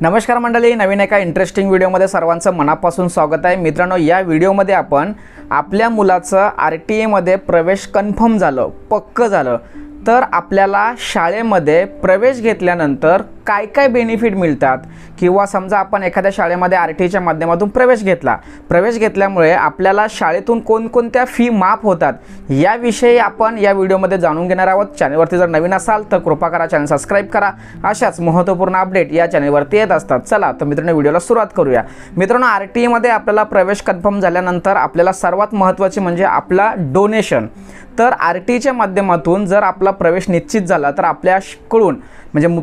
नमस्कार मंडळी नवीन एका इंटरेस्टिंग व्हिडिओमध्ये सर्वांचं मनापासून स्वागत आहे. मित्रांनो या व्हिडिओमध्ये आपण आपल्या मुलाचं आर टी एमध्ये प्रवेश कन्फर्म झालं पक्क झालं. तर आपल्याला शाळेमध्ये प्रवेश घेतल्यानंतर काय काय बेनिफिट मिळतात? किंवा समजा आपण एखाद्या शाळेमध्ये आर टीच्या माध्यमातून प्रवेश घेतला. प्रवेश घेतल्यामुळे आपल्याला शाळेतून कोणकोणत्या फी माफ होतात? याविषयी आपण या व्हिडिओमध्ये जाणून घेणार आहोत. चॅनलवरती जर नवीन असाल तर कृपा करा चॅनल सबस्क्राईब करा. अशाच महत्त्वपूर्ण अपडेट या चॅनलवरती येत असतात. चला तर मित्रांनो व्हिडिओला सुरुवात करूया. मित्रांनो आर टी ईमध्ये आपल्याला प्रवेश कन्फर्म झाल्यानंतर आपल्याला सर्वात महत्त्वाचे म्हणजे आपला डोनेशन तर आर टीच्या माध्यमातून जर आपला प्रवेश निश्चित झाला तर आपल्याकडून म्हणजे मु-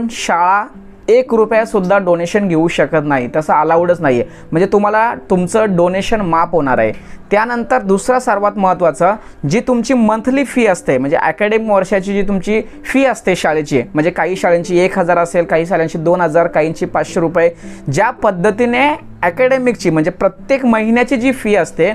पालकांकडून शाळा एक रुपयासुद्धा डोनेशन घेऊ शकत नाही. तसं अलाउडच नाही आहे म्हणजे तुम्हाला तुमचं डोनेशन माफ होणार आहे. त्यानंतर दुसरा सर्वात महत्त्वाचं जी तुमची मंथली फी असते म्हणजे अकॅडमिक वर्षाची जी तुमची फी असते शाळेची म्हणजे काही शाळेंची एक हजार असेल काही शाळांची दोन हजार काहींची पाचशे रुपये ज्या पद्धतीने अकॅडमिकची म्हणजे प्रत्येक महिन्याची जी फी असते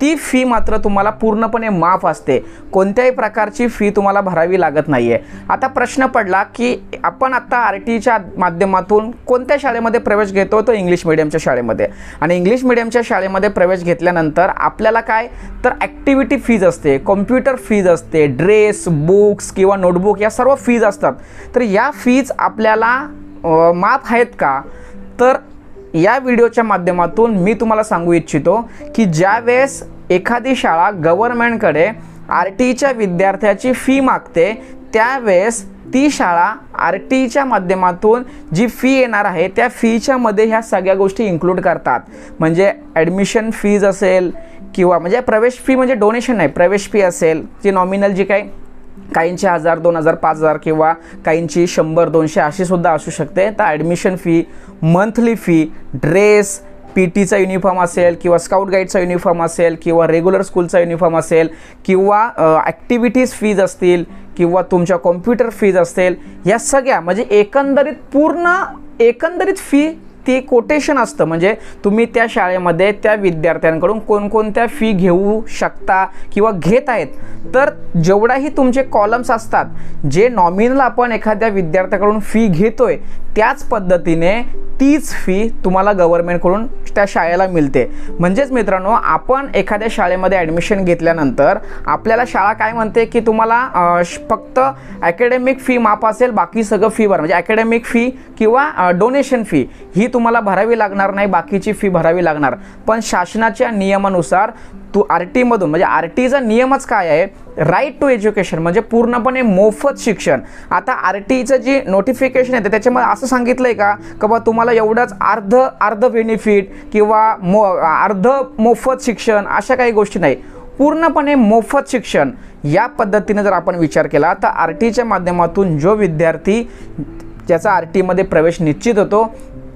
ती फी मात्र तुम्हाला पूर्णपणे माफ असते. कोणत्याही प्रकारची फी तुम्हाला भरावी लागत नाही आहे आता प्रश्न पडला की आपण आत्ता आर टीच्या माध्यमातून कोणत्या शाळेमध्ये प्रवेश घेतो? तो इंग्लिश मिडियमच्या शाळेमध्ये. आणि इंग्लिश मिडियमच्या शाळेमध्ये प्रवेश घेतल्यानंतर आपल्याला काय? तर ॲक्टिव्हिटी फीज असते कॉम्प्युटर फीज असते ड्रेस बुक्स किंवा नोटबुक या सर्व फीज असतात. तर या फीज आपल्याला माफ आहेत का? तर या व्हिडिओच्या माध्यमातून मी तुम्हाला सांगू इच्छितो की ज्या वेळेस एखादी शाळा गव्हर्नमेंटकडे आर टीच्या विद्यार्थ्याची फी मागते त्यावेळेस ती शाळा आर टीच्या माध्यमातून जी फी येणार आहे त्या फीच्यामध्ये ह्या सगळ्या गोष्टी इन्क्लूड करतात. म्हणजे ॲडमिशन फीज असेल किंवा म्हणजे प्रवेश फी म्हणजे डोनेशन नाही प्रवेश फी असेल. जी नॉमिनल जी काही काहींची हजार दोन हजार पाच हजार किंवा काहींची शंभर दोनशे अशीसुद्धा असू शकते. तर admission fee monthly fee dress P टीचा युनिफॉर्म असेल किंवा स्काउट गाईडचा युनिफॉर्म असेल किंवा रेग्युलर स्कूलचा युनिफॉर्म असेल किंवा ॲक्टिव्हिटीज फीज असतील किंवा तुमच्या कॉम्प्युटर फीज असेल या सगळ्या म्हणजे एकंदरीत पूर्ण एकंदरीत फी ते कोटेशन असतं? म्हणजे तुम्ही त्या शाळेमध्ये त्या विद्यार्थ्यांकडून कोणकोणत्या फी घेऊ शकता किंवा घेत आहेत? तर जेवढाही तुमचे कॉलम्स असतात जे नॉमिनल आपण एखाद्या विद्यार्थ्याकडून फी घेतोय त्याच पद्धतीने तीच फी तुम्हाला गव्हर्नमेंटकडून त्या शाळेला मिळते. म्हणजेच मित्रांनो आपण एखाद्या शाळेमध्ये ॲडमिशन घेतल्यानंतर आपल्याला शाळा काय म्हणते की तुम्हाला फक्त अकॅडमिक फी माफ असेल बाकी सगळं फी भरा. म्हणजे अकॅडमिक फी किंवा डोनेशन फी ही तुम्हाला भरावी लागणार नाही बाकीची फी भरावी लागणार. पण शासनाच्या नियमानुसार तू आर टीमधून म्हणजे आर टीचा नियमच काय आहे? राईट टू एज्युकेशन म्हणजे पूर्णपणे मोफत शिक्षण. आता आर टीचं जी नोटिफिकेशन येते त्याच्यामध्ये असं सांगितलं आहे का? का बा तुम्हाला एवढंच अर्ध अर्ध बेनिफिट किंवा मो अर्ध मोफत शिक्षण अशा काही गोष्टी नाही. पूर्णपणे मोफत शिक्षण या पद्धतीने जर आपण विचार केला तर आर टीच्या माध्यमातून जो विद्यार्थी ज्याचा आर टीमध्ये प्रवेश निश्चित होतो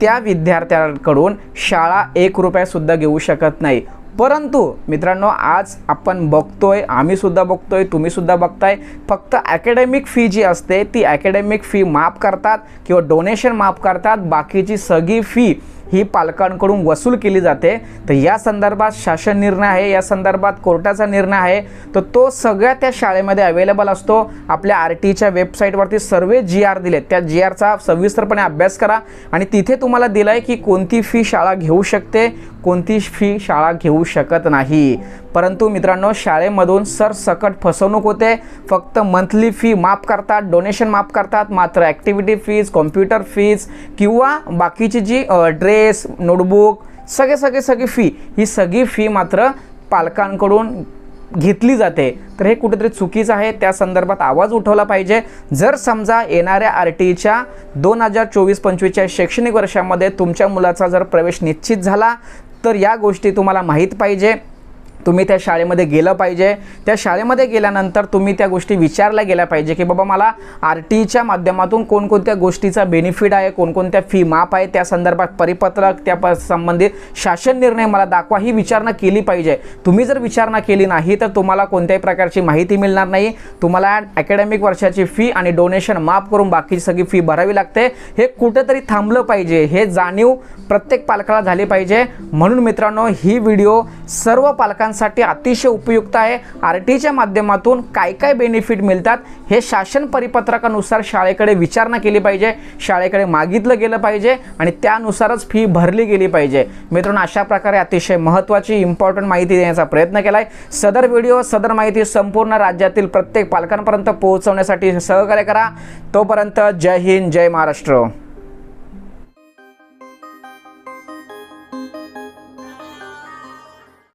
त्या विद्यार्थ्यांकडून शाळा एक रुपयासुद्धा घेऊ शकत नाही. परंतु मित्रांनो आज आपण बघतोय आहे आम्हीसुद्धा बघतोय आहे तुम्हीसुद्धा बघताय फक्त अकॅडमिक फी जी असते ती अकॅडमिक फी माफ करतात किंवा डोनेशन माफ करतात बाकीची सगळी फी ही पालकांकडून वसूल केली जाते. तर या संदर्भात शासन निर्णय आहे या संदर्भात कोर्टाचा निर्णय आहे. तर तो सगळ्या त्या शाळेमध्ये अवेलेबल असतो. आपल्या आर टीच्या वेबसाईटवरती सर्व जी आर दिलेत. त्या जी आरचा सविस्तरपणे अभ्यास करा आणि तिथे तुम्हाला दिलं आहे की कोणती फी शाळा घेऊ शकते कोणती फी शाळा घेऊ शकत नाही. परंतु मित्रांनो शाळेमधून सरसकट फसवणूक होते. फक्त मंथली फी माफ करतात डोनेशन माफ करतात. मात्र ॲक्टिव्हिटी फीज कॉम्प्युटर फीज किंवा बाकीची जी ड्रेस नोटबुक सगळे सगळे सगळी फी ही सगळी फी मात्र पालकांकडून घेतली जाते. तर हे कुठेतरी चुकीचं आहे. त्या संदर्भात आवाज उठवला पाहिजे. जर समजा येणाऱ्या आर टीच्या दोन हजार चोवीस पंचवीसच्या शैक्षणिक वर्षामध्ये तुमच्या मुलाचा जर प्रवेश निश्चित झाला तर या गोष्टी तुम्हाला माहीत पाहिजे. तुम्ही त्या शाळेमध्ये गेलं पाहिजे. त्या शाळेमध्ये गेल्यानंतर तुम्ही त्या गोष्टी विचारल्या गेल्या पाहिजे की बाबा मला आर टीच्या माध्यमातून कोणकोणत्या गोष्टीचा बेनिफिट आहे कोणकोणत्या फी माफ आहे त्या संदर्भात परिपत्रक त्या प संबंधित शासन निर्णय मला दाखवा ही विचारणा केली पाहिजे. तुम्ही जर विचारणा केली नाही तर तुम्हाला कोणत्याही प्रकारची माहिती मिळणार नाही. तुम्हाला अकॅडमिक वर्षाची फी आणि डोनेशन माफ करून बाकीची सगळी फी भरावी लागते. हे कुठेतरी थांबलं पाहिजे. हे जाणीव प्रत्येक पालकाला झाली पाहिजे. म्हणून मित्रांनो ही व्हिडिओ सर्व पालकां पालकांसाठी अतिशय उपयुक्त आहे. आर टीच्या माध्यमातून काय काय बेनिफिट मिळतात हे शासन परिपत्रकानुसार शाळेकडे विचारणा केली पाहिजे. शाळेकडे मागितलं गेलं पाहिजे आणि त्यानुसारच फी भरली गेली पाहिजे. मित्रांनो अशा प्रकारे अतिशय महत्त्वाची इम्पॉर्टंट माहिती देण्याचा प्रयत्न केला आहे सदर व्हिडिओ सदर माहिती संपूर्ण राज्यातील प्रत्येक पालकांपर्यंत पोहोचवण्यासाठी सहकार्य करा. तोपर्यंत जय हिंद जय महाराष्ट्र.